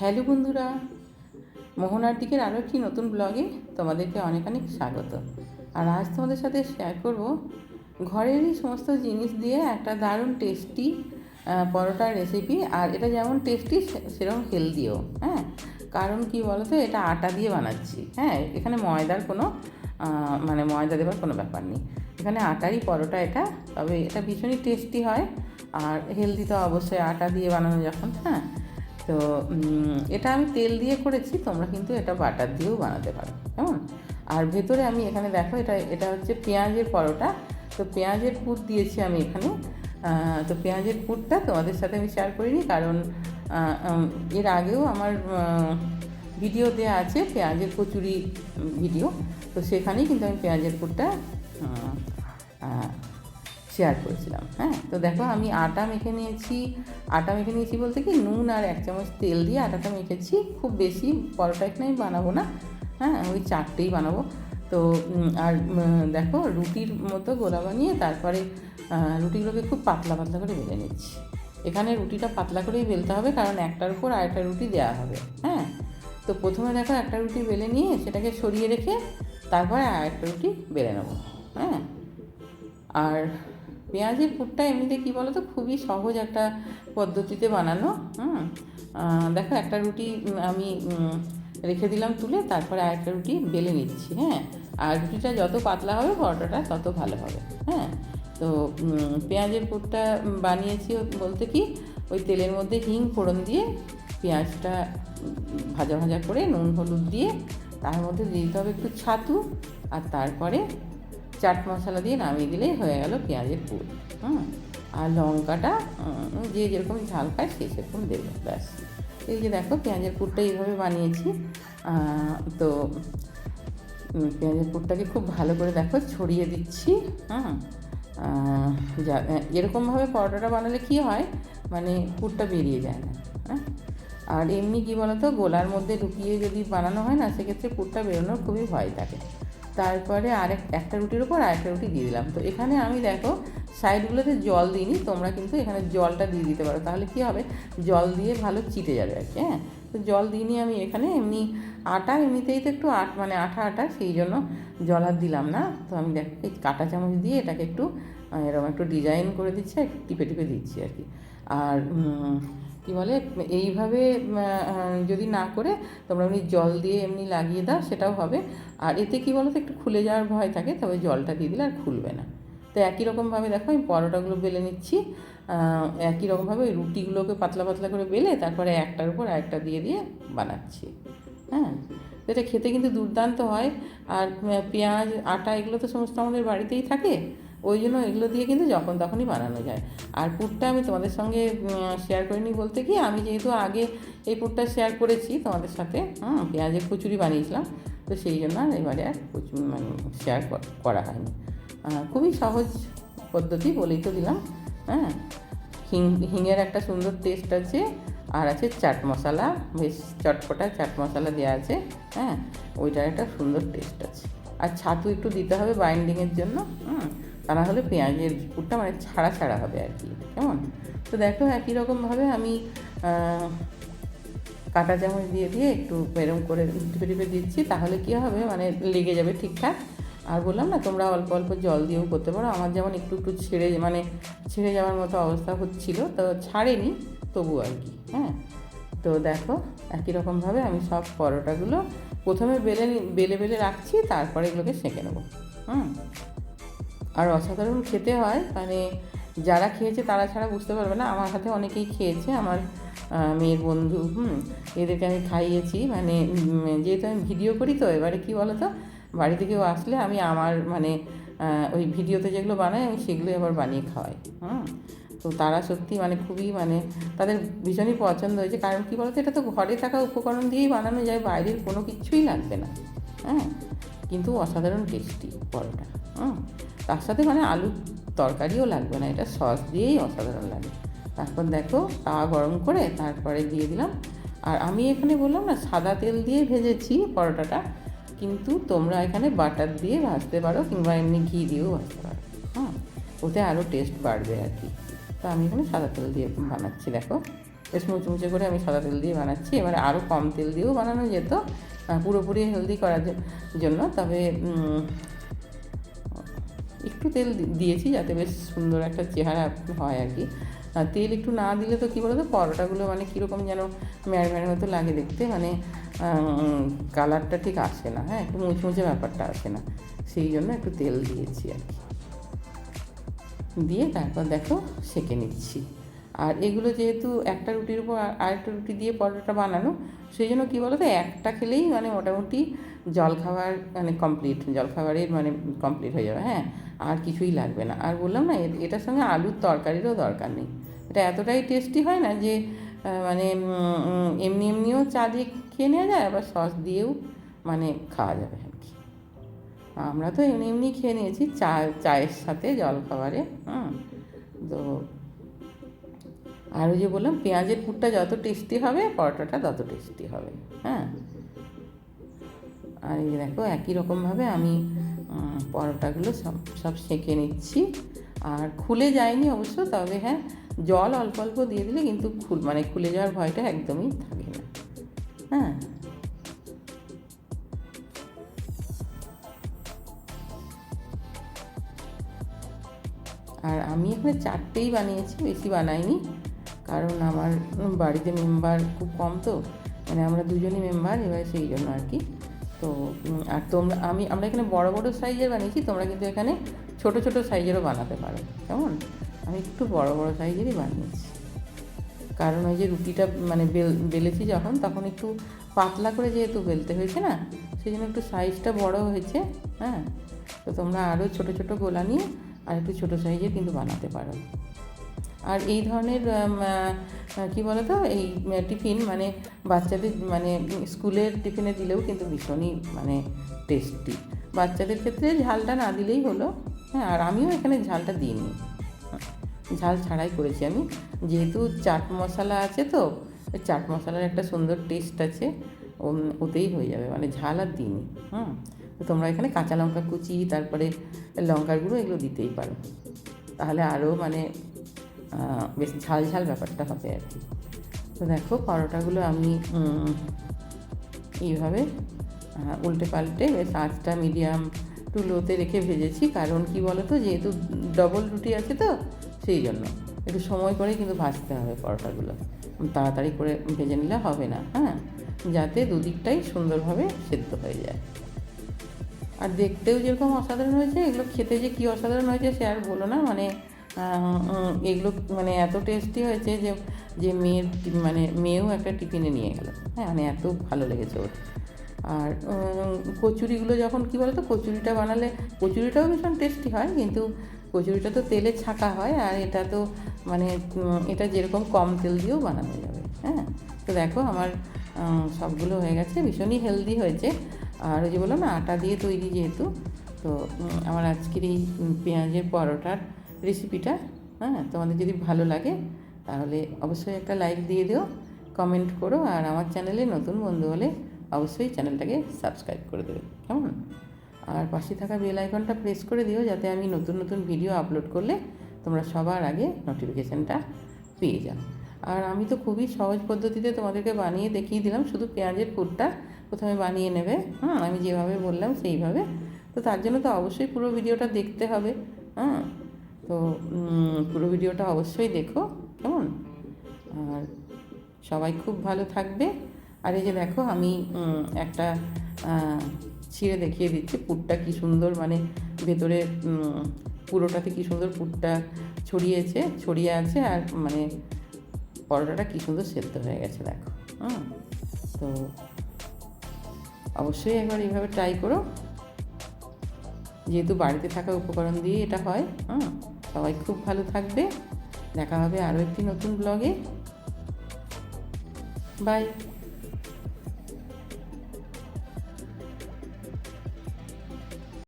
Hello বন্ধুরা মোহনার দিকের আরও একটি নতুন ব্লগে তোমাদেরকে অনেক অনেক স্বাগত। আর আজ তোমাদের সাথে শেয়ার করব ঘরেরই সমস্ত জিনিস দিয়ে একটা দারুণ টেস্টি পরোটার রেসিপি আর এটা যেমন টেস্টি সেরকম হেলদিও হ্যাঁ? কারণ কি বলতো, এটা আটা দিয়ে বানাচ্ছি হ্যাঁ? এখানে ময়দার কোনো মানে ময়দা দেওয়ার কোনো ব্যাপার নেই। এখানে আটারই পরোটা এটা, তবে এটা ভীষণই টেস্টি হয়, আর হেলদি তো অবশ্যই আটা দিয়ে বানানো যখন হ্যাঁ? তো এটা আমি তেল দিয়ে করেছি তোমরা কিন্তু এটা বাটার দিয়েও বানাতে পারো কেমন? আর ভেতরে আমি এখানে দেখো এটা এটা হচ্ছে পেঁয়াজের পরোটা তো পেঁয়াজের পুর দিয়েছি আমি এখানে তো পেঁয়াজের পুরটা তোমাদের সাথে আমি শেয়ার করিনি কারণ এর আগেও আমার ভিডিও দেওয়া আছে পেঁয়াজের কচুরি ভিডিও তো সেখানেই কিন্তু আমি পেঁয়াজের আহ, শেয়ার করেছিলাম হ্যাঁ? তো দেখো আমি আটা মেখে নিয়েছি, আটা মেখে নিয়েছি বলতে কি নুন আর এক চামচ তেল দিয়ে আটাটা মেখেছি, খুব বেশি পরোটা এখানে আমি বানাবো না হ্যাঁ? ওই চারটেই বানাবো। তো আর দেখো রুটির মতো গোলা বানিয়ে তারপরে রুটিগুলোকে খুব পাতলা পাতলা করে বেলে নিচ্ছি। এখানে রুটিটা পাতলা করেই বেলতে হবে, কারণ একটার উপর আরেকটা রুটি দেওয়া হবে হ্যাঁ? তো প্রথমে দেখো একটা রুটি বেলে নিয়ে সেটাকে সরিয়ে রেখে তারপরে আরেকটা রুটি বেলে নেব হ্যাঁ? আর পেঁয়াজের পুরটা এমনিতে কী বলো তো খুবই সহজ একটা পদ্ধতিতে বানানো, হুম? দেখো একটা রুটি আমি রেখে দিলাম তুলে, তারপরে আরেকটা রুটি বেলে নিচ্ছি হ্যাঁ? আর রুটিটা যত পাতলা হবে, পরোটাটা তত ভালো হবে হ্যাঁ? তো পেঁয়াজের পুরটা বানিয়েছি বলতে কি, ওই তেলের মধ্যে হিং ফোড়ন দিয়ে পেঁয়াজটা ভাজা ভাজা করে, নুন হলুদ দিয়ে, তার মধ্যে দিয়ে দিতে হবে একটু ছাতু, আর তারপরে চাট মশলা দিয়ে নামিয়ে দিলেই হয়ে গেল পেঁয়াজের পুর, হুম? আর লঙ্কাটা যে যেরকম ঝাল খায় সে সেরকম দেবে, ব্যাস। এই যে দেখো পেঁয়াজের পুরটা এইভাবে বানিয়েছি তো পেঁয়াজের পুরটাকে খুব ভালো করে দেখো ছড়িয়ে দিচ্ছি হ্যাঁ যা এরকমভাবে পরোটাটা বানালে কি হয় মানে পুরটা বেরিয়ে যায় না হ্যাঁ? আর এমনি কী বলতো, গোলার মধ্যে ঢুকিয়ে যদি বানানো হয় না, সেক্ষেত্রে পুরটা বেরোনোর খুবই ভয় থাকে। তারপরে আরেক, একটা রুটির উপর আরেকটা রুটি দিয়ে দিলাম। তো এখানে আমি দেখো, সাইডগুলোতে জল দিইনি, তোমরা কিন্তু এখানে জলটা দিয়ে দিতে পারো। তাহলে কী হবে? জল দিয়ে ভালো চিটে যাবে আর কি হ্যাঁ? তো জল দিইনি আমি এখানে, এমনি আটা এমনিতেই তো একটু আট মানে আঠা আটা, সেই জন্য জল আর দিলাম না। তো আমি দেখ, এই কাঁটা চামচ দিয়ে এটাকে একটু এরকম একটু ডিজাইন করে দিচ্ছি আর টিপে টিপে দিচ্ছি আর কি। আর কি বলে, এইভাবে যদি না করে তোমরা এমনি জল দিয়ে এমনি লাগিয়ে দাও, সেটাও হবে। আর এতে কি বলো তো একটু খুলে যাওয়ার ভয় থাকে, তবে জলটা দিয়ে দিলে আর খুলবে না। তো একই রকমভাবে দেখো, আমি পরোটাগুলো বেলে নিচ্ছি। একই রকমভাবে ওই রুটিগুলোকে পাতলা পাতলা করে বেলে, তারপরে একটার উপর আরেকটা দিয়ে দিয়ে বানাচ্ছি। হ্যাঁ? এটা খেতে কিন্তু দুর্দান্ত হয়। আর পেঁয়াজ, আটা, এগুলো তো সমস্ত আমাদের বাড়িতেই থাকে। ওই জন্য এগুলো দিয়ে কিন্তু যখন তখনই বানানো যায়। আর পুরটা আমি তোমাদের সঙ্গে শেয়ার করিনি বলতে কি আমি যেহেতু আগে এই পুরটা শেয়ার করেছি তোমাদের সাথে, হুম পেঁয়াজের কচুরি বানিয়েছিলাম, তো সেই জন্য আর এবারে আর মানে শেয়ার করা হয়নি। খুবই সহজ পদ্ধতি বলেই তো দিলাম হ্যাঁ। হিং, হিঙের একটা সুন্দর টেস্ট আছে, আর আছে চাট মশলা, বেশ চটপটা চাট মশলা দেওয়া আছে হ্যাঁ। ওইটার একটা সুন্দর টেস্ট আছে। আর ছাতু একটু দিতে হবে বাইন্ডিংয়ের জন্য, হুম। তা না হলে পেঁয়াজের পুরটা মানে ছাড়া ছাড়া হবে আর কি, কেমন? তো দেখো একই রকমভাবে আমি কাঁটা চামচ দিয়ে দিয়ে একটু এরম করে টিপে টিপে দিচ্ছি, তাহলে কী হবে? মানে লেগে যাবে ঠিকঠাক। আর বললাম না, তোমরা অল্প অল্প জল দিয়েও করতে পারো। আমার যেমন একটু একটু ছেড়ে মানে ছেড়ে যাওয়ার মতো অবস্থা হচ্ছিল, তো ছাড়েনি তবু আর কি হ্যাঁ। তো দেখো, একই রকমভাবে আমি সব পরোটাগুলো প্রথমে বেলে বেলে বেলে রাখছি, তারপরে এগুলোকে সেঁকে নেব, হুম। আর অসাধারণ খেতে হয়। মানে যারা খেয়েছে তারা ছাড়া বুঝতে পারবে না। আমার হাতে অনেকেই খেয়েছে। আমার মেয়ের বন্ধু, হুম, এদেরকে আমি খাইয়েছি। মানে যেহেতু আমি ভিডিও করি তো, এবারে কী বলো তো বাড়িতে কেউ আসলে আমি আমার মানে ওই ভিডিওতে যেগুলো বানাই আমি সেগুলোই আবার বানিয়ে খাওয়াই। হুম, তো তারা সত্যি মানে খুবই মানে তাদের ভীষণই পছন্দ হয়েছে। কারণ কী বলতো? এটা তো ঘরে থাকা উপকরণ দিয়েই বানানো যায়। বাইরের কোনো কিছুই লাগবে না। হ্যাঁ কিন্তু অসাধারণ টেস্টি পরোটা, হুম? তার সাথে মানে আলুর তরকারিও লাগবে না, এটা সস দিয়েই অসাধারণ লাগে। তারপর দেখো তাওয়া গরম করে তারপরে দিয়ে দিলাম। আর আমি এখানে বললাম না, সাদা তেল দিয়ে ভেজেছি পরোটাটা, কিন্তু তোমরা এখানে বাটার দিয়ে ভাজতে পারো কিংবা এমনি ঘি দিয়েও ভাজতে পারো হ্যাঁ ওতে আরও টেস্ট বাড়বে আর কি। তো আমি এখানে সাদা তেল দিয়ে বানাচ্ছি, দেখো। বেশ মুচমুচে করে আমি সাদা তেল দিয়ে বানাচ্ছি। এবারে আরও কম তেল দিয়েও বানানো যেত পুরোপুরি হেলদি করার জন্য। তবে একটু তেল দিয়েছি যাতে বেশ সুন্দর একটা চেহারা হয় আর কি। আর তেল একটু না দিলে তো কী বলতো, পরোটাগুলো মানে কীরকম যেন ম্যাড় মতো লাগে দেখতে। মানে কালারটা ঠিক আসে না হ্যাঁ একটু মুচমুচে ব্যাপারটা আসে না। সেই জন্য একটু তেল দিয়েছি আর কি। দিয়ে তারপর দেখো, সেঁকে নিচ্ছি। আর এগুলো যেহেতু একটা রুটির উপর আর- আরেকটা রুটি দিয়ে পরোটা বানানো, সেই জন্য কী বলো তো একটা খেলেই মানে মোটামুটি জল খাবার মানে কমপ্লিট জল খাবারের মানে কমপ্লিট হয়ে যাবে হ্যাঁ? আর কিছুই লাগবে না। আর বললাম না এটার সঙ্গে আলুর তরকারিরও দরকার নেই। এটা এতটাই টেস্টি হয় না যে মানে এমনি এমনিও চা দিয়ে খেয়ে নেওয়া যায়, আবার সস দিয়েও মানে খাওয়া যাবে আর কি। আমরা তো এমনি এমনি খেয়ে নিয়েছি চা, চায়ের সাথে জল খাবারে, হুম? তো আর ওই যে বললাম, পেঁয়াজের পুরটা যত টেস্টি হবে, পরোটাটা তত টেস্টি হবে হ্যাঁ? আর এই দেখো, একই রকমভাবে আমি পরোটাগুলো সব সব সেঁকে নিচ্ছি। আর খুলে যায়নি অবশ্য, তবে হ্যাঁ জল অল্প অল্প দিয়ে দিলে কিন্তু খুল মানে খুলে যাওয়ার ভয়টা একদমই থাকে না হ্যাঁ? আর আমি এখানে চারটেই বানিয়েছি, বেশি বানাইনি। কারণ আমার বাড়িতে মেম্বার খুব কম তো মানে আমরা দুজনই মেম্বার এবার সেই জন্য আর কি। তো আর তোমরা, আমি, আমরা এখানে বড় বড় সাইজের বানিয়েছি, তোমরা কিন্তু এখানে ছোট ছোট সাইজেরও বানাতে পারো, কেমন? আমি একটু বড় বড় সাইজেরই বানিয়েছি। কারণ ওই যে রুটিটা মানে বেল, বেলেছি যখন, তখন একটু পাতলা করে যেহেতু বেলতে হয়েছে না সেই জন্য একটু সাইজটা বড় হয়েছে হ্যাঁ? তো তোমরা আরও ছোট ছোট গোলা নিয়ে আর একটু ছোটো সাইজের কিন্তু বানাতে পারো। আর এই ধরনের কী বলো তো এই টিফিন মানে বাচ্চাদের মানে স্কুলের টিফিনে দিলেও কিন্তু ভীষণই মানে টেস্টি বাচ্চাদের ক্ষেত্রে ঝালটা না দিলেই হলো। হ্যাঁ আর আমিও এখানে ঝালটা দিইনি। ঝাল ছাড়াই করেছি আমি। যেহেতু চাট মশলা আছে তো, চাট মশলার একটা সুন্দর টেস্ট আছে ওতেই হয়ে যাবে। মানে ঝাল আর দিইনি, হুম? তো তোমরা এখানে কাঁচা লঙ্কা কুচি, তারপরে লঙ্কার গুঁড়ো এগুলো দিতেই পারো। তাহলে আরও মানে বেশ ঝাল ঝাল ব্যাপারটা হবে আর কি। তো দেখো, পরোটাগুলো আমি এইভাবে উল্টে পাল্টে বেশ আঁচটা মিডিয়াম টু লোতে রেখে ভেজেছি। কারণ কি বলো তো যেহেতু ডবল রুটি আছে তো, সেই জন্য। একটু সময় করে কিন্তু ভাজতে হবে পরোটাগুলো। তাড়াতাড়ি করে ভেজে নিলে হবে না হ্যাঁ? যাতে দুদিকটাই সুন্দরভাবে সেদ্ধ হয়ে যায়। আর দেখতেও যেরকম অসাধারণ হয়েছে, এগুলো খেতে যে কী অসাধারণ হয়েছে সে আর বলো না মানে এগুলো মানে এত টেস্টি হয়েছে যে যে মেয়ের মানে মেয়েও একটা টিফিনে নিয়ে গেল। হ্যাঁ মানে এত ভালো লেগেছে ওর। আর কচুরিগুলো যখন, কী বলতো, কচুরিটা বানালে, কচুরিটাও ভীষণ টেস্টি হয়, কিন্তু কচুরিটা তো তেলে ছাকা হয়, আর এটা তো মানে এটা যেরকম কম তেল দিয়েও বানানো যাবে। হ্যাঁ তো দেখো আমার সবগুলো হয়ে গেছে, ভীষণই হেলদি হয়েছে। আর ওই যে বললাম না, আটা দিয়ে তৈরি যেহেতু, তো আমার আজকের এই পেঁয়াজের পরোটার রেসিপিটা হ্যাঁ তোমাদের যদি ভালো লাগে, তাহলে অবশ্যই একটা লাইক দিয়ে দিও কমেন্ট করো, আর আমার চ্যানেলে নতুন বন্ধু হলে অবশ্যই চ্যানেলটাকে সাবস্ক্রাইব করে দেবে, কেমন? আর পাশে থাকা বেল আইকনটা প্রেস করে দিও, যাতে আমি নতুন নতুন ভিডিও আপলোড করলে তোমরা সবার আগে নোটিফিকেশানটা পেয়ে যাও। আর আমি তো খুবই সহজ পদ্ধতিতে তোমাদেরকে বানিয়ে দেখিয়ে দিলাম, শুধু পেঁয়াজের পুরটা প্রথমে বানিয়ে নেবে হ্যাঁ আমি যেভাবে বললাম সেইভাবে। তো তার জন্য তো অবশ্যই পুরো ভিডিওটা দেখতে হবে হ্যাঁ তো পুরো ভিডিওটা অবশ্যই দেখো, কেমন? আর সবাই খুব ভালো থাকবে। আর এই যে দেখো, আমি একটা ছিঁড়ে দেখিয়ে দিচ্ছি পুরটা কি সুন্দর মানে ভেতরে পুরোটাতে কি সুন্দর পুরটা ছড়িয়েছে, ছড়িয়ে আছে, আর মানে পরোটাটা কি সুন্দর সেদ্ধ হয়ে গেছে, দেখো, হুম? তো অবশ্যই একবার এইভাবে ট্রাই করো। যেহেতু বাড়িতে থাকা উপকরণ দিয়ে এটা হয়, হুম? সবাই খুব ভালো থাকবে। দেখা হবে আরও একটি নতুন ব্লগে বাই